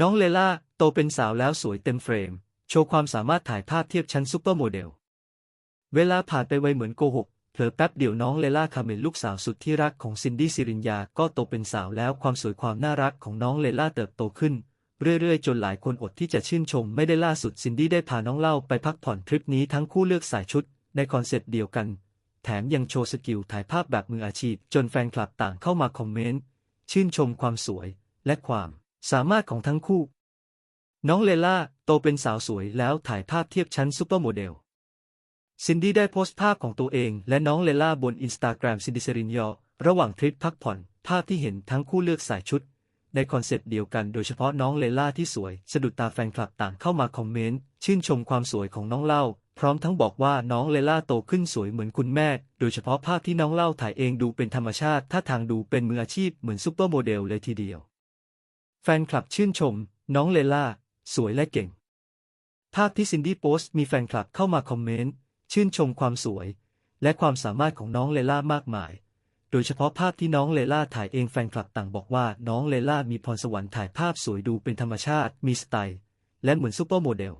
น้องเลล่าโตเป็นสาวแล้วสวยเต็มเฟรม โชว์ความสามารถถ่ายภาพเทียบชั้นซูเปอร์โมเดล เวลาผ่านไปไวเหมือนโกหกเผลอแป๊บเดียวน้องเลล่าคาเมลลูกสาวสุดที่รักของซินดี้ซิรินยาก็โตเป็นสาวแล้วความสวยความน่ารักของน้องเลล่าเติบโตขึ้น เรื่อยๆ จนหลายคนอดที่จะชื่นชมไม่ได้ล่าสุดซินดี้ได้พาน้องเล่าไปพักผ่อนทริปนี้ทั้งคู่เลือกสายชุด ในคอนเซ็ปต์เดียวกัน แถมยังโชว์สกิลถ่ายภาพแบบมืออาชีพ จนแฟนคลับต่างเข้ามาคอมเมนต์ชื่นชมความสวยและความ สามารถของทั้งคู่ น้องเลล่าโตเป็นสาวสวยแล้วถ่ายภาพเทียบชั้นซูเปอร์โมเดล ซินดี้ได้โพสต์ภาพของตัวเองและน้องเลล่าบนอินสตาแกรมซินดิเซรินยอระหว่างทริปพักผ่อน ภาพที่เห็นทั้งคู่เลือกสายชุด ในคอนเซปต์เดียวกันโดยเฉพาะน้องเลล่าที่สวย สะดุดตาแฟนคลับต่างเข้ามาคอมเมนต์ ชื่นชมความสวยของน้องเล่า พร้อมทั้งบอกว่าน้องเลล่าโตขึ้นสวยเหมือนคุณแม่ โดยเฉพาะภาพที่น้องเล่าถ่ายเองดูเป็นธรรมชาติท่าทางดูเป็นมืออาชีพเหมือนซูเปอร์โมเดลเลยทีเดียว แฟนคลับชื่นชม น้องเลล่า สวยและเก่ง ภาพที่ซินดี้โพสต์มีแฟนคลับเข้ามาคอมเมนต์ ชื่นชมความสวย และความสามารถของน้องเลล่ามากมาย โดยเฉพาะภาพที่น้องเลล่าถ่ายเองแฟนคลับต่างบอกว่าน้องเลล่ามีพรสวรรค์ถ่ายภาพสวยดูเป็นธรรมชาติ มีสไตล์ และเหมือนซูเปอร์โมเดล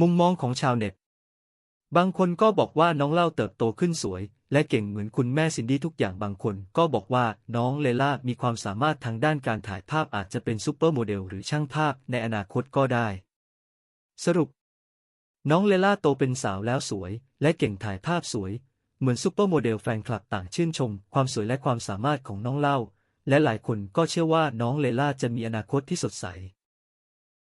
มุมมองของชาวเน็ต บางคนก็บอกว่าน้องเล่าเติบโตขึ้นสวย และเก่งเหมือนคุณแม่ซินดี้ทุกอย่างบางคน ก็บอกว่าน้องเลล่ามีความสามารถทางด้านการถ่ายภาพอาจจะเป็นซูเปอร์โมเดลหรือช่างภาพในอนาคตก็ได้ สรุป น้องเลล่าโตเป็นสาวแล้วสวย และเก่งถ่ายภาพสวย เหมือนซูเปอร์โมเดลแฟนคลับต่างชื่นชม ความสวยและความสามารถของน้องเล่า และหลายคนก็เชื่อว่าน้องเลล่าจะมีอนาคตที่สดใส